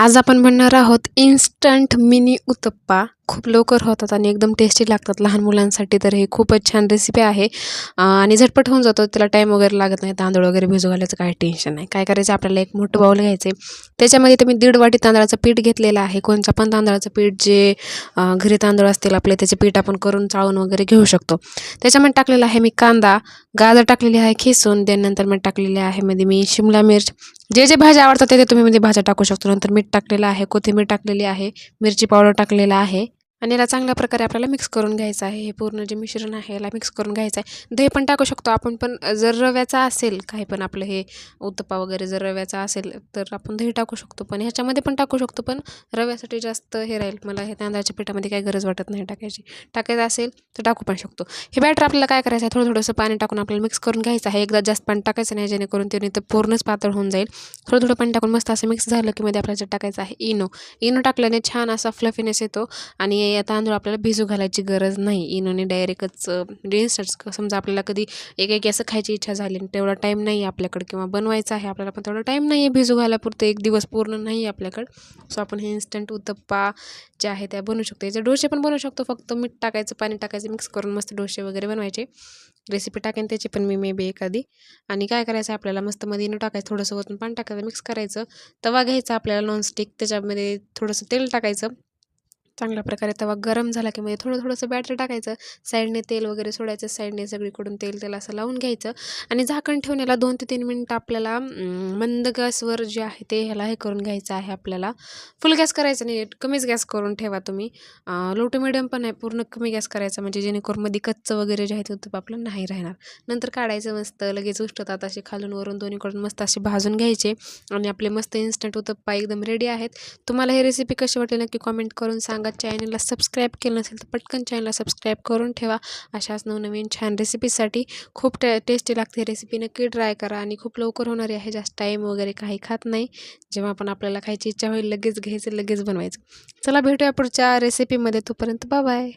आज आपण बनणार आहोत इन्स्टंट मिनी उत्तप्पा. खूप लवकर होतात आणि एकदम टेस्टी लागतात लहान मुलांसाठी. तर हे खूपच छान रेसिपी आहे. आणि झटपट होऊन जातो त्याला टाईम वगैरे लागत नाही तांदूळ वगैरे भिजू घालायचं काही टेन्शन नाही. काय करायचं? आपल्याला एक मोठं बाऊल घ्यायचं आहे त्याच्यामध्ये तुम्ही दीड वाटी तांदळाचं पीठ घेतलेलं आहे. कोणचा पण तांदळाचं पीठ जे घरी तांदूळ असतील आपले त्याचे पीठ आपण करून चाळून वगैरे घेऊ शकतो. त्याच्यामध्ये टाकलेला आहे मी कांदा गाजर टाकलेली आहे खिसून त्यानंतर मी टाकलेले आहे मध्ये मी शिमला मिर्च. जे जे भाज्या आवडतात ते ते तुम्ही मध्ये भाज्या टाकू शकतो. नंतर मीठ टाकलेलं आहे कोथिंबीर टाकलेली आहे मिरची पावडर टाकलेला आहे. आणि याला चांगल्या प्रकारे आपल्याला मिक्स करून घ्यायचं आहे. हे पूर्ण जे मिश्रण आहे याला मिक्स करून घ्यायचं आहे. दही पण टाकू शकतो आपण पण जर रव्याचा असेल काही पण आपलं हे उत्तपा वगैरे जर रव्याचा असेल तर आपण दही टाकू शकतो. पण ह्याच्यामध्ये पण टाकू शकतो पण रव्यासाठी जास्त हे राहील. मला हे तांदळाच्या पिठामध्ये काही गरज वाटत नाही टाकायची. टाकायचं असेल तर टाकू पण शकतो. हे बॅटर आपल्याला काय करायचं आहे थोडं थोडंसं पाणी टाकून आपल्याला मिक्स करून घ्यायचं आहे. एकदा जास्त पाणी टाकायचं नाही जेणेकरून ते तर पूर्णच पातळ होऊन जाईल. थोडं थोडं पाणी टाकून मस्त असं मिक्स झालं की मध्ये आपल्याला टाकायचं आहे इनो. इनो टाकल्याने छान असा फ्लफीनेस येतो आणि या तांदूळ आपल्याला भिजू घालायची गरज नाही. इनोने डायरेक्टच म्हणजे इन्स्टंट समजा आपल्याला कधी एक एक असं खायची इच्छा झाली आणि तेवढा टाईम नाही आहे आपल्याकडे किंवा बनवायचं आहे आपल्याला पण तेवढा टाईम नाही आहे भिजू घालापुरतं एक दिवस पूर्ण नाही आहे आपल्याकडं. सो आपण हे इन्स्टंट उत्तप्पा जे आहे त्या बनवू शकतो. याचे डोसे पण बनवू शकतो. फक्त मीठ टाकायचं पाणी टाकायचं मिक्स करून मस्त डोसे वगैरे बनवायचे. रेसिपी टाकेन त्याची पण मी मे बी एखादी. आणि काय करायचं आपल्याला? मस्त मध्ये इनो टाकायचं थोडंसं वरून पाणी टाकायचं मिक्स करायचं. तवा घ्यायचा आपल्याला नॉनस्टिक त्याच्यामध्ये थोडंसं तेल टाकायचं. चांगल्या प्रकारे तवा गरम झाला की म्हणजे थोडं थोडंसं बॅटर टाकायचं. साईडने तेल वगैरे सोडायचं साईडने सगळीकडून तेल तेल असं लावून घ्यायचं. आणि झाकण ठेवण्याला दोन ते तीन मिनटं आपल्याला मंद गॅसवर जे आहे ते ह्याला हे करून घ्यायचं आहे आपल्याला. फुल गॅस करायचं नाही कमीच गॅस करून ठेवा तुम्ही. लो टू मिडियम पण आहे पूर्ण कमी गॅस करायचा म्हणजे जेणेकरून मध्ये कच्चं वगैरे जे आहे ते उत्तप आपलं नाही राहणार. नंतर काढायचं मस्त लगेच उष्टतात असे खालून वरून दोन्हीकडून मस्त असे भाजून घ्यायचे. आणि आपले मस्त इन्स्टंट उत्तप्पा एकदम रेडी आहेत. तुम्हाला ही रेसिपी कशी वाटली नक्की कॉमेंट करून सांगा. चॅनलला सबस्क्राईब केलं नसेल तर पटकन चॅनलला सबस्क्राईब करून ठेवा. अशाच नवनवीन छान रेसिपीसाठी खूप टे टेस्टी लागते रेसिपी नक्की ट्राय करा आणि खूप लवकर होणारी आहे. जास्त टाईम वगैरे काही खात नाही. जेव्हा आपण आपल्याला खायची इच्छा होईल लगेच घ्यायचं लगेच बनवायचं. चला भेटूया पुढच्या रेसिपीमध्ये तोपर्यंत बाय